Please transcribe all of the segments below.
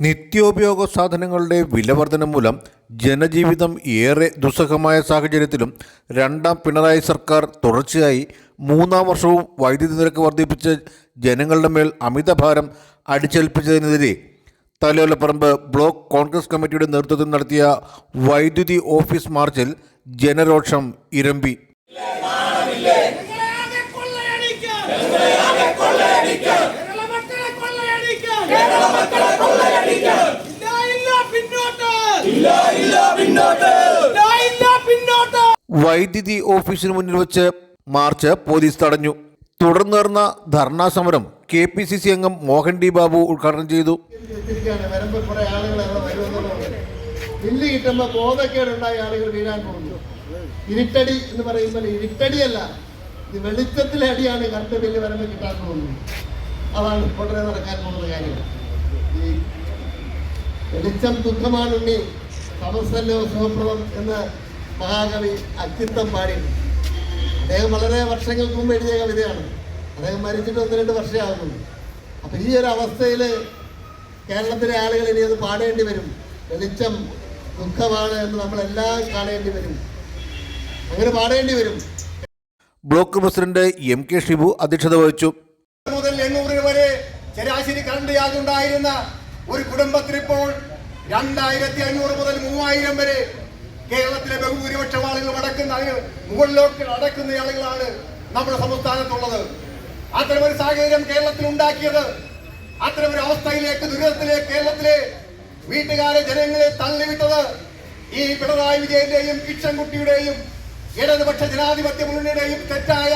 നിത്യോപയോഗ സാധനങ്ങളുടെ വിലവർധന മൂലം ജനജീവിതം ഏറെ ദുസ്സഹമായ സാഹചര്യത്തിലും രണ്ടാം പിണറായി സർക്കാർ തുടർച്ചയായി മൂന്നാം വർഷവും വൈദ്യുതി നിരക്ക് വർദ്ധിപ്പിച്ച് ജനങ്ങളുടെ മേൽ അമിതഭാരം അടിച്ചേൽപ്പിച്ചതിനെതിരെ തലയോലപ്പറമ്പ് ബ്ലോക്ക് കോൺഗ്രസ് കമ്മിറ്റിയുടെ നേതൃത്വത്തിൽ നടത്തിയ വൈദ്യുതി ഓഫീസ് മാർച്ചിൽ ജനരോഷം ഇരമ്പി. വൈദ്യുതി ഓഫീസിന് മുന്നിൽ വെച്ച് മാർച്ച് പോലീസ് തടഞ്ഞു. തുടർന്ന് നടന്ന ധർണാ സമരം കെ പി സി സി അംഗം മോഹൻ ഡി ബാബു ഉദ്ഘാടനം ചെയ്തു. ബില്ല് ആളുകൾ എന്ന് പറയുമ്പോൾ ഇരുട്ടടിയല്ല ഇത് വെളിച്ചത്തിലെ അടിയാണ് കറണ്ട് ബില്ല് വരുമ്പോൾ കിട്ടാൻ പോകുന്നത്. അതാണ് ഉടനെ നടക്കാൻ പോകുന്ന കാര്യം വെളിച്ചം ദുഃഖമാണുണ്ണി സമസ്തല്ലോ സുഖപ്രദം എന്ന് മഹാകവി അക്കിത്തം പാടി അദ്ദേഹം വളരെ വർഷങ്ങൾക്ക് മുമ്പ് എഴുതിയ കവിതയാണ്. അദ്ദേഹം മരിച്ചിട്ട് ഒന്ന് രണ്ട് വർഷമാകുന്നു അപ്പം ഈ ഒരു അവസ്ഥയിൽ കേരളത്തിലെ ആളുകൾ ഇനി അത് പാടേണ്ടി വരും. വെളിച്ചം ദുഃഖമാണ് എന്ന് നമ്മളെല്ലാം കാണേണ്ടി വരും. അങ്ങനെ പാടേണ്ടി വരും. Block president M K Shibu അധ്യക്ഷത വഹിച്ചു. മുതൽ എണ്ണൂറ് വരെ ശരാശരി കറണ്ട് ചാർജ് ഉണ്ടായിരുന്ന ഒരു കുടുംബത്തിൽ ഇപ്പോൾ രണ്ടായിരത്തി അഞ്ഞൂറ് മുതൽ മൂവായിരം വരെ കേരളത്തിലെ ബഹുഭൂരിപക്ഷം ആളുകൾ അടക്കുന്ന മുകളിലോട്ട് അടക്കുന്ന ആളുകളാണ് നമ്മുടെ സംസ്ഥാനത്തുള്ളത്. അത്തരമൊരു സാഹചര്യം കേരളത്തിൽ ഉണ്ടാക്കിയത് അത്തരമൊരു അവസ്ഥയിലേക്ക് ദുരിതത്തിലേക്ക് കേരളത്തിലെ വീട്ടുകാരെ ജനങ്ങളെ തള്ളിവിട്ടത് ഈ പിണറായി വിജയന്റെയും കിഷൻകുട്ടിയുടെയും ഇടതുപക്ഷ ജനാധിപത്യ മുന്നണിയുടെയും തെറ്റായ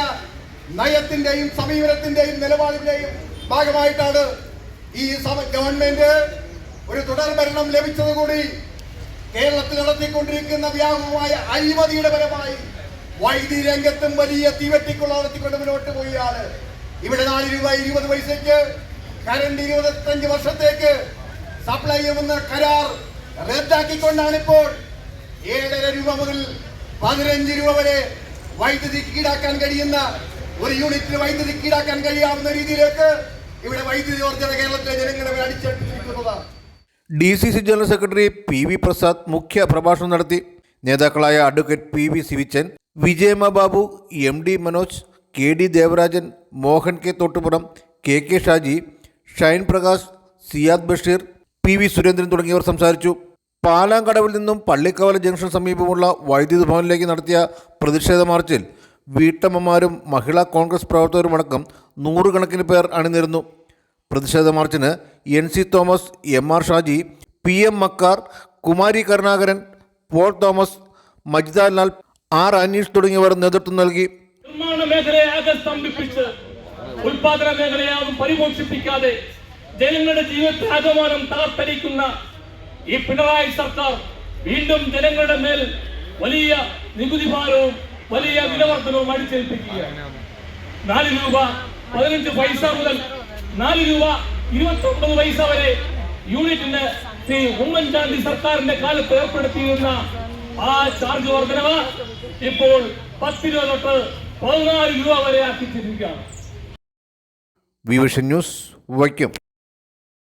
നയത്തിന്റെയും സമീപനത്തിന്റെയും നിലപാടിന്റെയും ഭാഗമായിട്ടാണ് ഈ ഗവൺമെന്റ് ഒരു തുടർ ഭരണം ലഭിച്ചതുകൂടി കേരളത്തിൽ നടത്തിക്കൊണ്ടിരിക്കുന്ന വ്യാപകമായ അഴിമതിയുടെ പരമായി വൈദ്യുതി രംഗത്തും വലിയ തീവെട്ടിക്കുള്ള നടത്തിക്കൊണ്ട് മുന്നോട്ട് പോവുകയാണ്. ഇവിടെ നാല് രൂപ ഇരുപത് പൈസയ്ക്ക് കരണ്ട് ഇരുപത്തഞ്ച് വർഷത്തേക്ക് സപ്ലൈ ചെയ്യുന്ന കരാർ റദ്ദാക്കിക്കൊണ്ടാണ് ഇപ്പോൾ ഏഴര രൂപ മുതൽ പതിനഞ്ച് രൂപ വരെ വൈദ്യുതി ഈടാക്കാൻ കഴിയുന്ന ഒരു യൂണിറ്റിന് വൈദ്യുതി ഈടാക്കാൻ കഴിയാവുന്ന രീതിയിലേക്ക് ഇവിടെ വൈദ്യുതി ഓർജന കേരളത്തിലെ ജനങ്ങളെ മേൽ അടിച്ചേൽപ്പിച്ചിരിക്കുന്നത് D C C general secretary P V Prasad മുഖ്യ പ്രഭാഷണം നടത്തി. നേതാക്കളായ advocate P V Sivichan Vijayamma Babu M D Manoj K D Devarajan Mohan K Thottupuram K K Shaji Shine Prakash Siyad Basheer P V Surendran തുടങ്ങിയവർ സംസാരിച്ചു. പാലാങ്കടവിൽ നിന്നും Pallikkavala junction സമീപമുള്ള വൈദ്യുതി ഭവനിലേക്ക് നടത്തിയ പ്രതിഷേധ മാർച്ചിൽ വീട്ടമ്മമാരും മഹിളാ കോൺഗ്രസ് പ്രവർത്തകരുമടക്കം നൂറുകണക്കിന് പേർ അണിനിരന്നു. പ്രതിഷേധ മാർച്ചിന് N C Thomas M R Shaji P M Makkar Kumari Karunakaran Paul Thomas Majida Lal R Aneesh തുടങ്ങിയവർ നേതൃത്വം നൽകി. നിർമ്മാണ മേഖലയെ ആകെ സ്തംഭിപ്പിച്ച് ഉൽപാദന മേഖലയാകും പരിപോഷിപ്പിക്കാതെ ജനങ്ങളുടെ ജീവിതത്തെ ആകമാനം തകർത്തടിക്കുന്ന ഈ പിണറായി സർക്കാർ വീണ്ടും ജനങ്ങളുടെ മേൽ വലിയ നികുതി ഭാരവും വലിയ വിലവർദ്ധനവും അടിച്ചേൽപ്പിക്കുകയാണ്. നാല് രൂപ പതിനഞ്ച് പൈസ മുതൽ നാല് രൂപ ഇരുപത്തി ഒമ്പത് പൈസ വരെ യൂണിറ്റിന് ശ്രീ ഉമ്മൻചാണ്ടി സർക്കാരിന്റെ കാലത്ത് ഏർപ്പെടുത്തിയിരുന്ന ആ ചാർജ് വർധനവ് ഇപ്പോൾ പത്ത് രൂപ തൊട്ട് പതിനാല് രൂപ വരെ ആക്കിച്ചിരിക്കുകയാണ്. വിവിഷൻ ന്യൂസ് വൈക്കം